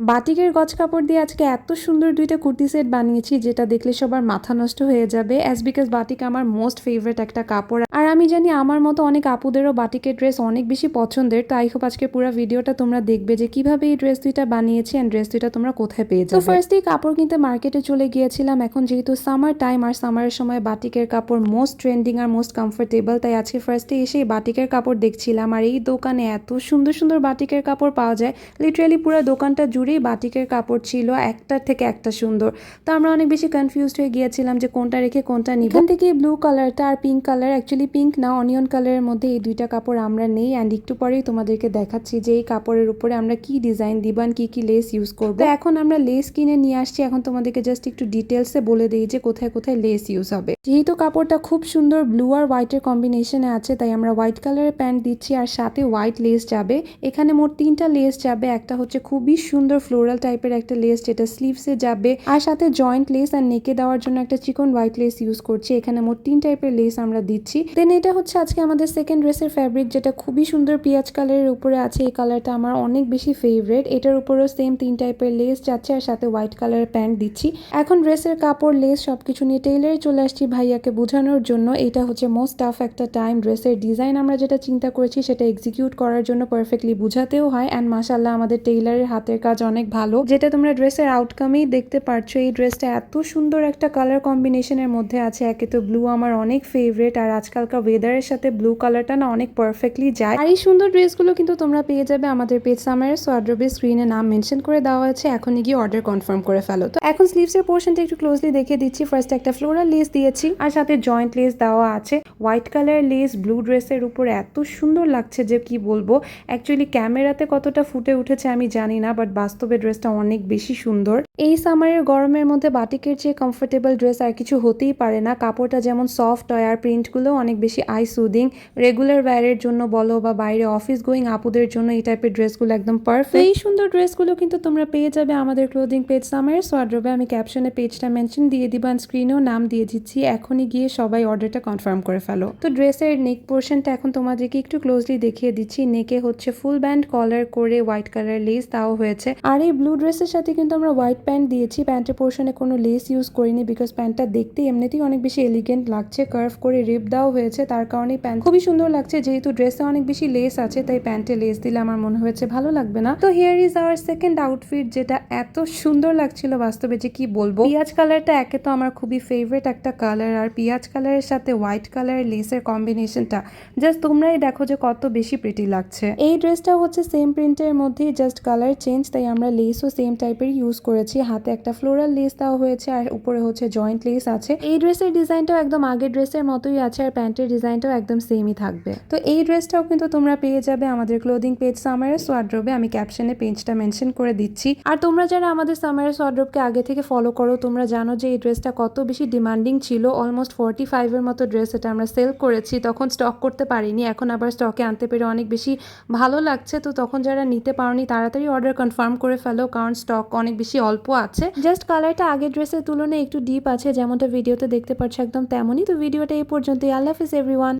বাটিকের গজ কাপড় দিয়ে আজকে এত সুন্দর দুইটা কুর্তি সেট বানিয়েছি যেটা দেখলে সবার মাথা নষ্ট হয়ে যাবে। অ্যাজ বিকজ বাটিক আমার মোস্ট ফেভারিট একটা কাপড়। আর আমি জানি আমার মতো অনেক আপুদেরও বাটিকের ড্রেস অনেক বেশি পছন্দের তাই হোপ আজকে পুরো ভিডিওটা তোমরা দেখবে যে কীভাবে এই ড্রেস দুইটা বানিয়েছি অ্যান্ড ড্রেস দুইটা তোমরা কোথায় পেয়ে যাবে। তো ফার্স্টেই কাপড় কিনতে মার্কেটে চলে গিয়েছিলাম এখন যেহেতু সামার টাইম আর সামারের সময় বাটিকের কাপড় মোস্ট ট্রেন্ডিং আর মোস্ট কমফোর্টেবল তাই আজকে ফার্স্টে এসে এই বাটিকের কাপড় দেখছিলাম। আর এই দোকানে এত সুন্দর সুন্দর বাটিকের কাপড় পাওয়া যায় লিটারালি পুরো দোকানটা জুড়েই বাটিকের কাপড় ছিল একটার থেকে একটা সুন্দর। তো আমরা অনেক বেশি কনফিউজড হয়ে গিয়েছিলাম যে কোনটা রেখে কোনটা নিব। এখান থেকে ব্লু কালারটা আর পিঙ্ক কালার অ্যাকচুয়ালি পিঙ্ক না অনিয়ন কালারের মধ্যে এই দুইটা কাপড় আমরা নেই। অ্যান্ড একটু পরেই তোমাদেরকে দেখাচ্ছি যে এই কাপড়ের উপরে আমরা কি ডিজাইন দিব and কি কি লেস ইউজ করব। এখন আমরা লেস কিনে নিয়ে আসছি। এখন তোমাদেরকে জাস্ট একটু ডিটেলসে বলে দিই যে কোথায় কোথায় লেস ইউজ হবে। যেহেতু কাপড়টা খুব সুন্দর ব্লু আর হোয়াইটের কম্বিনেশনে আছে, তাই আমরা হোয়াইট কালারের প্যান্ট দিচ্ছি আর সাথে হোয়াইট লেস যাবে। এখানে মোট তিনটা লেস যাবে। একটা হচ্ছে খুবই সুন্দর ফ্লোরাল টাইপের একটা লেস যেটা স্লিভসে যাবে। আর সাথে জয়েন্ট লেস আর নেকে দেওয়ার জন্য একটা চিকন হোয়াইট লেস ইউজ করছি। এখানে মোট তিন টাইপের লেস আমরা দিচ্ছি। দেন এটা হচ্ছে আজকে আমাদের সেকেন্ড ড্রেসের ফ্যাব্রিক যেটা খুবই সুন্দর পিঁয়াজ কালারের উপরে আছে। এই কালারটা আমার অনেক বেশি ফেভারেট এটার উপরেও সেম তিন টাইপের লেস যাচ্ছে আর সাথে হোয়াইট কালারের প্যান্ট দিচ্ছি। এখন ড্রেসের কাপড় লেস সবকিছু নিয়ে টেইলারে চলে আসছি ভাইয়াকে বোঝানোর জন্য। এটা হচ্ছে মোস্ট টাফ একটা টাইম ড্রেসের ডিজাইন আমরা যেটা চিন্তা করেছি, সেটা এক্সিকিউট করার জন্য পারফেক্টলি বুঝাতেও হয়। অ্যান্ড মাসাল্লাহ আমাদের টেইলারের হাতের কাজ অনেক ভালো। যেটা তোমরা ড্রেসের আউটকামেই দেখতে পারছ, এই ড্রেসটা এত সুন্দর একটা কালার কম্বিনেশনের মধ্যে আছে। একে তো ব্লু আমার অনেক ফেভারিট আর আজকালকার ওয়েদারের সাথে ব্লু কালারটা না অনেক পারফেক্টলি যায়। আর এই সুন্দর ড্রেসগুলো কিন্তু তোমরা পেয়ে যাবে আমাদের পেজ সামারের সোয়াড্রবের স্ক্রিনে নাম মেনশন করে দেওয়া আছে। এখনই গিয়ে অর্ডার কনফার্ম করে ফেলো। তো এখন স্লিভস স্লিভসের পোর্শনটা একটু ক্লোজলি দেখে দিচ্ছি। ফার্স্ট একটা ফ্লোরাল লেস দিয়েছি, আর সাথে জয়েন্ট লেস দেওয়া আছে। হোয়াইট কালার লেস ব্লু ড্রেসের উপর এত সুন্দর লাগছে যে কি বলব? অ্যাকচুয়ালি ক্যামেরাতে কতটা ফুটে উঠেছে আমি জানি না বাট বাস্তবে ড্রেসটা অনেক বেশি সুন্দর। এই সামারের গরমের মধ্যে বাটিকের চেয়ে কমফোর্টেবল ড্রেস আর কিছু হতেই পারে না। কাপড়টা যেমন সফট হয় আর প্রিন্টগুলো অনেক বেশি আই সুদিং রেগুলার ওয়্যারের জন্য বলো বা বাইরে অফিস গোয়িং আপুদের জন্য এই টাইপের ড্রেসগুলো একদম পারফেক্ট এই সুন্দর ড্রেসগুলো কিন্তু তোমরা পেয়ে যাবে আমাদের ক্লোদিং পেজ সামারের সোয়াড্রোবে আমি ক্যাপশনে পেজটা মেনশন দিয়ে দিব অ্যান্ড স্ক্রিনেও নাম দিয়ে দিচ্ছি। এখনই গিয়ে সবাই অর্ডারটা কনফার্ম করে ফেলো। তো ড্রেসের নেক পোর্শনটা এখন তোমাদেরকে একটু ক্লোজলি দেখিয়ে দিচ্ছি। নেকে হচ্ছে ফুল ব্যান্ড কলার করে হোয়াইট কালার লেস তাও হয়েছে। আর এই ব্লু ড্রেসের সাথে কিন্তু আমরা হোয়াইট প্যান্ট দিয়েছি। প্যান্টের পোর্শনে কোনো লেস ইউজ করিনি বিকজ প্যান্টটা দেখতে এমনিতেই অনেক বেশি এলিগেন্ট লাগছে। কার্ভ করে রিপ দেওয়া হয়েছে, তার কারণে প্যান্ট খুবই সুন্দর লাগছে। যেহেতু ড্রেসে অনেক বেশি লেস আছে, তাই প্যান্টে লেস দিলে আমার মনে হয়েছে ভালো লাগবে না। তো here is our second outfit যেটা এত সুন্দর লাগছিল বাস্তবে যে কি বলব? পিঁয়াজ কালারটা একে তো আমার খুবই ফেভারিট একটা কালার আর পিঁয়াজ কালারের সাথে হোয়াইট কালারের লেসের কম্বিনেশনটা জাস্ট তোমরাই দেখো যে কত বেশি প্রিটি লাগছে। এই ড্রেসটা হচ্ছে সেম প্রিন্টের মধ্যে জাস্ট কালার চেঞ্জ তাই আমরা লেসও সেম টাইপের ইউজ করেছি। হাতে একটা ফ্লোরাল লেস দেওয়া হয়েছে আর উপরে হচ্ছে জয়েন্ট লেস আছে। এই ড্রেসের ডিজাইনটাও একদম আগের ড্রেসের মতোই আছে আর প্যান্টের ডিজাইনটাও একদম সেমই থাকবে। তো এই ড্রেসটাও কিন্তু তোমরা পেয়ে যাবে আমাদের ক্লোদিং পেজ সামারের সোয়াড্রোবে আমি ক্যাপশনে পেজটা মেনশন করে দিচ্ছি। আর তোমরা যারা আমাদের সামারের সোয়াড্রোবকে আগে থেকে ফলো করো, তোমরা জানো যে এই ড্রেসটা কত বেশি ডিমান্ডিং ছিল। অলমোস্ট ফোর্টি ফাইভের মতো ড্রেস এটা আমরা সেল করেছি। তখন স্টক করতে পারিনি, এখন আবার স্টকে আনতে পেরে অনেক বেশি ভালো লাগছে। তো তখন যারা নিতে পারোনি, তাড়াতাড়ি অর্ডার কনফার্ম করে ফেলো, কারণ স্টক অনেক বেশি অল্প আছে। জাস্ট কালারটা আগের ড্রেসের তুলনায় একটু ডিপ আছে, যেমনটা ভিডিওতে দেখতে পাচ্ছ একদম তেমনই। তো ভিডিওটা এই পর্যন্তই। আল্লাহ হাফিজ এভরিওয়ান